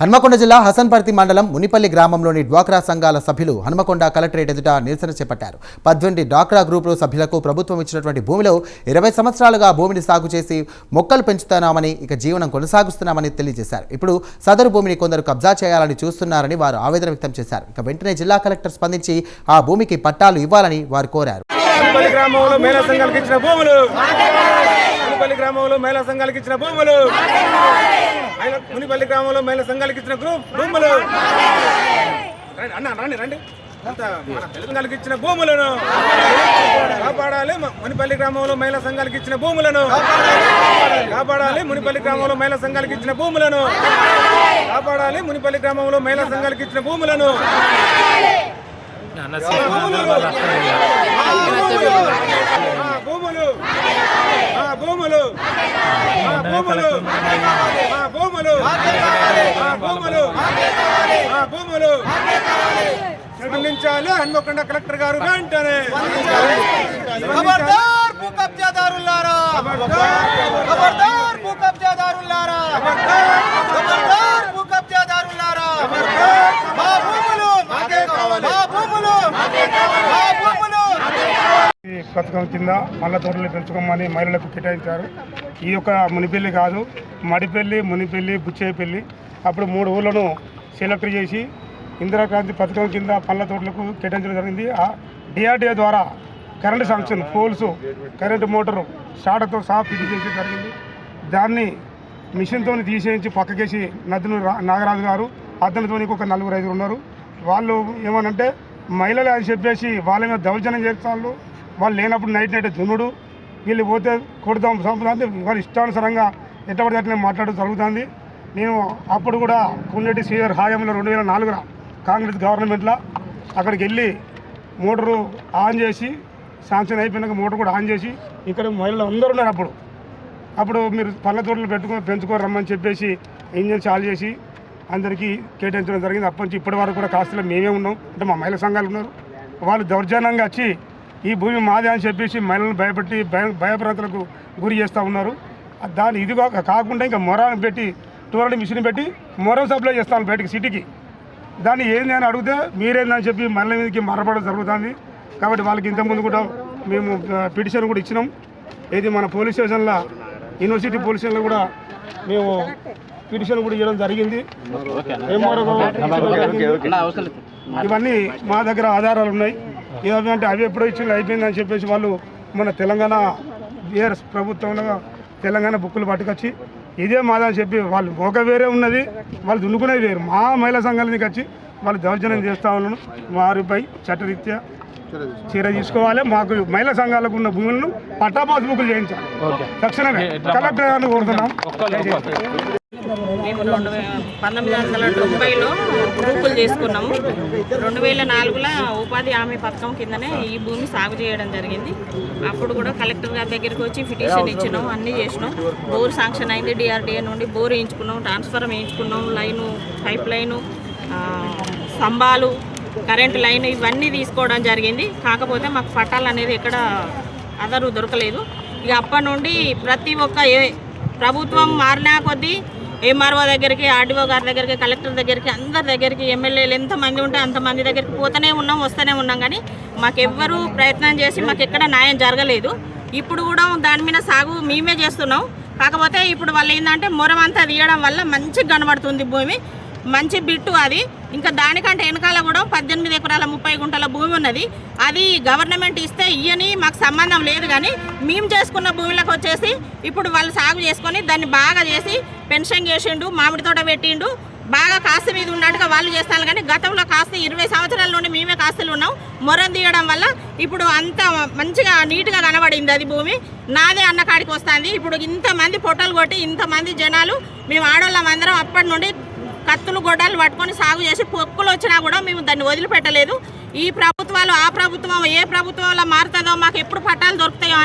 హన్మకొండ జిల్లా హసన్పర్తి మండలం మునిపల్లి గ్రామంలోని డ్వాక్రా సంఘాల సభ్యులు హన్మకొండ కలెక్టరేట్ ఎదుట నిరసన చేపట్టారు. పద్దెనిమిది డ్వాక్రా గ్రూపుల సభ్యులకు ప్రభుత్వం ఇచ్చినటువంటి భూమిలో ఇరవై సంవత్సరాలుగా భూమిని సాగు చేసి మొక్కలు పెంచుతున్నామని ఇక జీవనం కొనసాగిస్తున్నామని తెలియజేశారు. ఇప్పుడు సదరు భూమిని కొందరు కబ్జా చేయాలని చూస్తున్నారని వారు ఆవేదన వ్యక్తం చేశారు. ఇక వెంటనే జిల్లా కలెక్టర్ స్పందించి ఆ భూమికి పట్టాలు ఇవ్వాలని వారు కోరారు. మునిపల్లి గ్రామంలో మహిళా సంఘాలకు ఇచ్చిన భూములు మునిపల్లి గ్రామంలో మహిళా సంఘాలకు ఇచ్చిన భూములు మహిళా- మునిపల్లి గ్రామంలో మహిళా సంఘాలకు ఇచ్చిన గ్రూప్ భూములు రండి అన్న రండి రండి. సంఘాలకు ఇచ్చిన భూములను కాపాడాలి మునిపల్లి గ్రామంలో మహిళా సంఘాలకు ఇచ్చిన భూములను కాపాడాలి మునిపల్లి గ్రామంలో మహిళా సంఘాలకు ఇచ్చిన భూములను కాపాడాలి మునిపల్లి గ్రామంలో మహిళా సంఘాలకు ఇచ్చిన భూములను భూములు. ఆ భూములు. ఆ భూములు. ఆ భూములు. ఆ భూములు. స్పందించాలి హన్మకొండ కలెక్టర్ గారు వెంటనే. ఖబర్దార్ భూ కబ్జాదారులారా ఖబర్దార్. భూ కబ్జాదారులారా ఖబర్దార్ భూ కబ్జాదారులారా మా భూములు మాకే కావాలి. మా భూములు మా భూములు ఈ పథకం కింద మల్ల తోటలు పెంచుకోమని మహిళలకు కేటాయించారు. ఈ యొక్క మునిపెల్లి కాదు మడిపెల్లి మునిపెల్లి బుచ్చేపల్లి. అప్పుడు మూడు ఊళ్ళను సెలెక్ట్ చేసి ఇందిరాక్రాంతి పథకం కింద పళ్ళ తోటలకు కేటాయించడం జరిగింది. ఆ డిఆర్డిఏ ద్వారా current sanction poles current motor షాడతో సహా ఫిట్ చేసి జరిగింది. దాన్ని మిషన్తో తీసేయించి పక్కకేసి నదులు రా- నాగరాజు గారు అతనితో ఒక నలుగురు ఐదుగురు ఉన్నారు. వాళ్ళు ఏమనంటే మహిళలు అని చెప్పేసి వాళ్ళ మీద దౌర్జన్యం చేస్తారు. వాళ్ళు లేనప్పుడు నైట్ నైట్ దున్నుడు వీళ్ళు పోతే కొడతాం సంపదాన్ని వాళ్ళు ఇష్టానుసారంగా ఎట్టబడితే అట్లనే మాట్లాడడం జరుగుతుంది. నేను అప్పుడు కూడా కుండెట్టి సీఆర్ హాయంలో రెండు వేల నాలుగులో కాంగ్రెస్ గవర్నమెంట్లో అక్కడికి వెళ్ళి మోటారు ఆన్ చేసి శాంక్షన్ అయిపోయినాక మోటార్ కూడా ఆన్ చేసి ఇక్కడ మహిళలు అందరూ ఉన్నారు అప్పుడు. అప్పుడు మీరు పళ్ళ తోటలు పెట్టుకో పెంచుకో రమ్మని చెప్పేసి ఇంజన్ చాలు చేసి అందరికీ కేటాయించడం జరిగింది. అప్పటి నుంచి ఇప్పటి వరకు కూడా కాస్తులో మేమే ఉన్నాం. అంటే మా మహిళా సంఘాలు ఉన్నారు. వాళ్ళు దౌర్జన్యంగా వచ్చి ఈ భూమి మాదే అని చెప్పేసి మహిళలను భయపెట్టి భయ భయప్రాంతలకు గురి చేస్తూ ఉన్నారు. దాని ఇది కాక- కాకుండా ఇంకా మొరాన్ని పెట్టి టూరెంట్ మిషన్ పెట్టి మొరం సప్లై చేస్తాను బయటికి సిటీకి. దాన్ని ఏంది అని అడిగితే మీరేందని చెప్పి మహిళల మీదకి మరపడం జరుగుతుంది. కాబట్టి వాళ్ళకి ఇంతకుముందు కూడా మేము పిటిషన్ కూడా ఇచ్చినాం. ఇది మన పోలీస్ స్టేషన్లో యూనివర్సిటీ పోలీస్ స్టేషన్లో కూడా మేము పిటిషన్ కూడా ఇవ్వడం జరిగింది. ఇవన్నీ మా దగ్గర ఆధారాలు ఉన్నాయి. ఏమంటే అవి ఎప్పుడో ఇచ్చి అయిపోయిందని చెప్పేసి వాళ్ళు మన తెలంగాణ బీఆర్ఎస్ ప్రభుత్వంలో తెలంగాణ బుక్కులు పట్టుకొచ్చి ఇదే మాదని చెప్పి వాళ్ళు ఒక వేరే ఉన్నది వాళ్ళు దున్నుకునేది వేరు. మా మహిళా సంఘాలకి వచ్చి వాళ్ళు దౌర్జన్యం చేస్తా ఉన్నాను. వారిపై చట్టరీత్యా చర్య తీసుకోవాలి. మాకు మహిళా సంఘాలకు ఉన్న భూములను పట్టాపాస్ బుక్కులు చేయించాలి. తక్షణమే కలెక్టర్ గారిని కోరుతున్నాం. మేము రెండు పంతొమ్మిది వందల తొంభైలో గ్రూపులు చేసుకున్నాము. రెండు వేల నాలుగులో ఉపాధి హామీ పథకం కిందనే ఈ భూమి సాగు చేయడం జరిగింది. అప్పుడు కూడా కలెక్టర్ గారి దగ్గరికి వచ్చి పిటిషన్ ఇచ్చినాం అన్నీ చేసినాం. బోర్ శాంక్షన్ అయింది డిఆర్డిఏ నుండి. బోర్ వేయించుకున్నాం ట్రాన్స్ఫార్మ్ వేయించుకున్నాం లైను పైప్ లైను స్తంభాలు కరెంటు లైన్ ఇవన్నీ తీసుకోవడం జరిగింది. కాకపోతే మాకు పట్టాలు అనేది ఎక్కడ అదరు దొరకలేదు. ఇక అప్పటి నుండి ప్రతి ఒక్క ఏ ప్రభుత్వం మారినా కొద్దీ ఎంఆర్ఓ దగ్గరికి ఆర్డీఓ గారి దగ్గరికి కలెక్టర్ దగ్గరికి అందరి దగ్గరికి ఎమ్మెల్యేలు ఎంతమంది ఉంటే అంతమంది దగ్గరికి పోతూనే ఉన్నాం వస్తూనే ఉన్నాం. కానీ మాకెవ్వరూ ప్రయత్నం చేసి మాకు ఎక్కడ న్యాయం జరగలేదు. ఇప్పుడు కూడా దాని మీద సాగు మేమే చేస్తున్నాం. కాకపోతే ఇప్పుడు వాళ్ళు ఏంటంటే మొరం అంతా తీయడం వల్ల మంచిగా కనబడుతుంది భూమి. మంచి బిట్టు అది. ఇంకా దానికంటే వెనకాల కూడా పద్దెనిమిది ఎకరాల ముప్పై గుంటల భూమి ఉన్నది. అది గవర్నమెంట్ ఇస్తే ఇయ్యని మాకు సంబంధం లేదు కానీ మేము చేసుకున్న భూమిలోకి వచ్చేసి ఇప్పుడు వాళ్ళు సాగు చేసుకొని దాన్ని బాగా చేసి పెన్షన్ చేసిండు మామిడి తోట పెట్టిండు. బాగా కాస్త మీద ఉన్నట్టుగా వాళ్ళు చేస్తారు కానీ గతంలో కాస్త ఇరవై సంవత్సరాల నుండి మేమే కాస్తులు ఉన్నాం. మొరం తీయడం వల్ల ఇప్పుడు అంత మంచిగా నీట్గా కనబడింది అది భూమి. నాదే అన్న కాడికి వస్తుంది. ఇప్పుడు ఇంతమంది పొట్టలు కొట్టి ఇంతమంది జనాలు మేము ఆడవాళ్ళం అందరం అప్పటి నుండి కత్తులు గొడ్డలు పట్టుకొని సాగు చేసి పొక్కులు వచ్చినా కూడా మేము దాన్ని వదిలిపెట్టలేదు. ఈ ప్రభుత్వాలు ఆ ప్రభుత్వం ఏ ప్రభుత్వంలో మారుతుందో మాకు ఎప్పుడు పట్టాలు దొరుకుతాయో అని